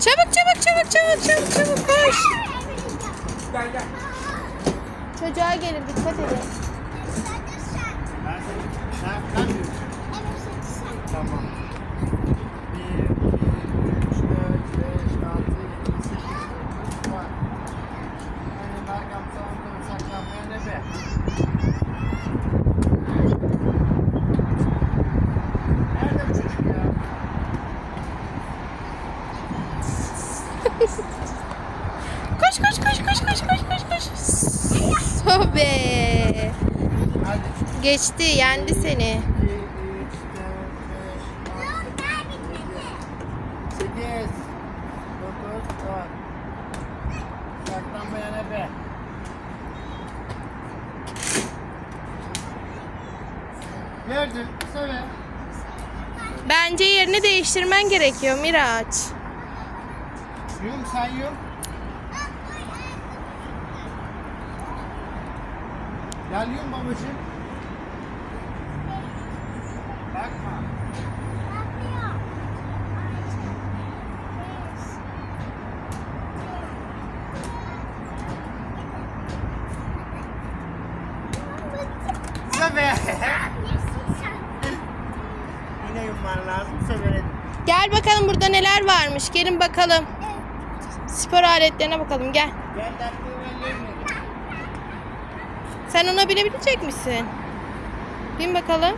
çabuk çabuk çabuk çabuk çabuk çabuk koş. Gel gel. Çocuğa gelin dikkat edin. Tamam. Saklanmaya ne be? Nerede? Söyle. Bence yerini değiştirmen gerekiyor Miraç. Yum sen yum. Gel yum babacığım. Söyle. Yine yumman lazım söyle. Gel bakalım burada neler varmış. Gelin bakalım. Spor aletlerine bakalım gel. Gel. Sen ona binebilecek misin? Bin bakalım.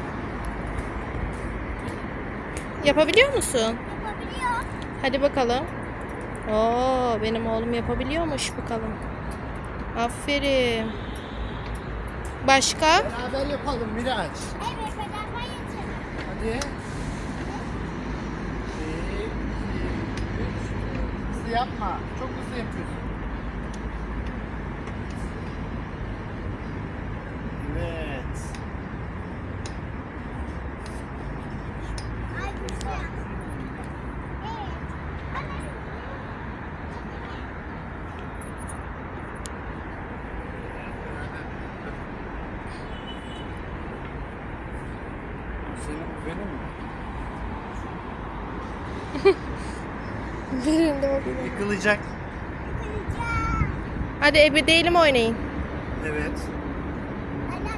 Yapabiliyor musun? Hadi bakalım. Oo, benim oğlum yapabiliyormuş bakalım. Aferin. Başka? Beraber yapalım Miraç. Hadi. Bir, iki, üç. Hızlı yapma. Çok hızlı yapıyorsun. Evet. Senin bu benim mi? Birinde bakayım. Yıkılacak. Hadi ebe değilim oynayın. Evet.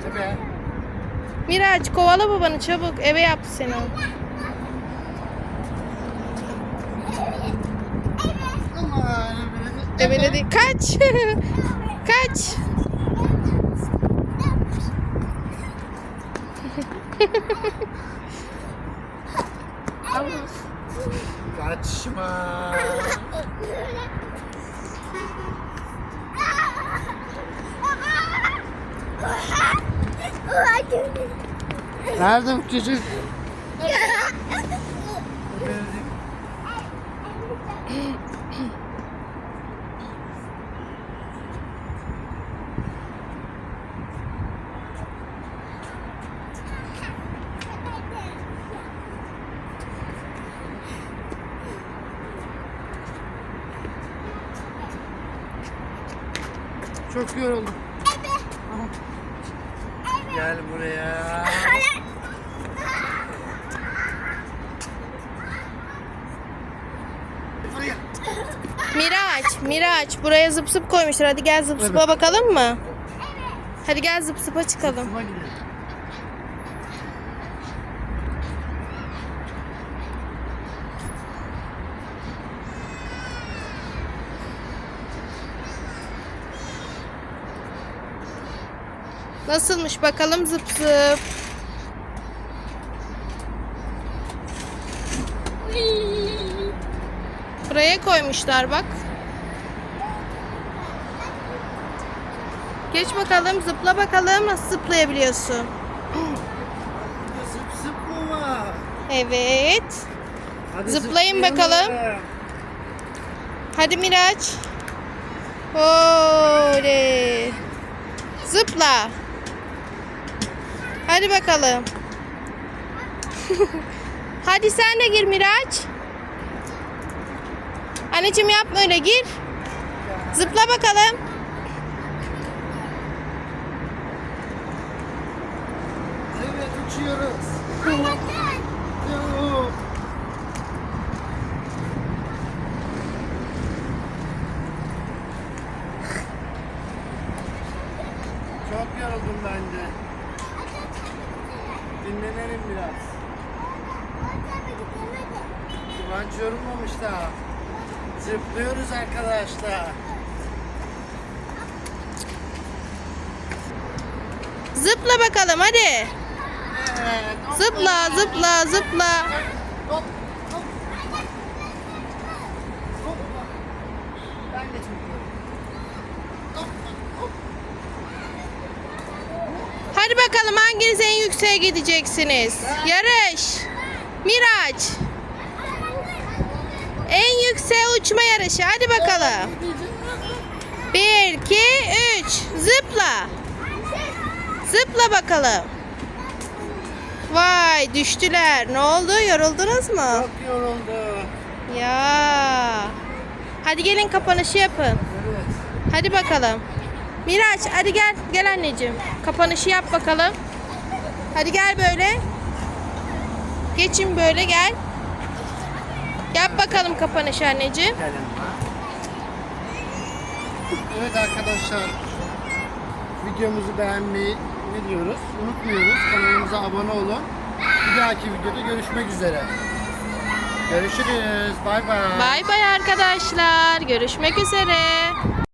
Tabii. Miraç kovala babanı çabuk. Eve yaptı seni. Eve dedi. Kaç. Kaç. Kaçma. Nerede bu çocuk? Çok yoruldum. Gel buraya. Buraya. Miraç, Miraç buraya zıp zıp koymuşlar. Hadi gel zıp zıpa bakalım mı? Hadi gel zıp zıpa çıkalım. Sınıfa gidelim. Nasılmış bakalım zıp zıp. Buraya koymuşlar bak. Geç bakalım zıpla bakalım nasıl zıplayabiliyorsun. Zıp zıp mı var? Evet. Hadi Zıplayın bakalım. Hadi Miraç. Oley. Zıpla. Hadi bakalım. Hadi sen de gir Miraç. Anneciğim yapma öyle gir. Zıpla bakalım. Evet uçuyoruz. Çok yoruldum bence. Kıvanç yorulmamış daha. Zıplıyoruz arkadaşlar. Zıpla bakalım hadi. Evet. Zıpla zıpla zıpla. Hop, hop. Hop. Ben de. Hadi bakalım hanginiz en yükseğe gideceksiniz? Yarış. Miraç. En yükseğe uçma yarışı. Hadi bakalım. 1, 2, 3. Zıpla. Zıpla bakalım. Vay düştüler. Ne oldu? Yoruldunuz mu? Çok yoruldu. Ya. Hadi gelin kapanışı yapın. Evet. Hadi bakalım. Miraç hadi gel. Gel anneciğim. Kapanışı yap bakalım. Hadi gel böyle. Geçin böyle gel. Yap bakalım kapanışı anneciğim. Evet arkadaşlar. Videomuzu beğenmeyi ne diyoruz? Unutmuyoruz. Kanalımıza abone olun. Bir dahaki videoda görüşmek üzere. Görüşürüz. Bay bay. Bay bay arkadaşlar. Görüşmek üzere.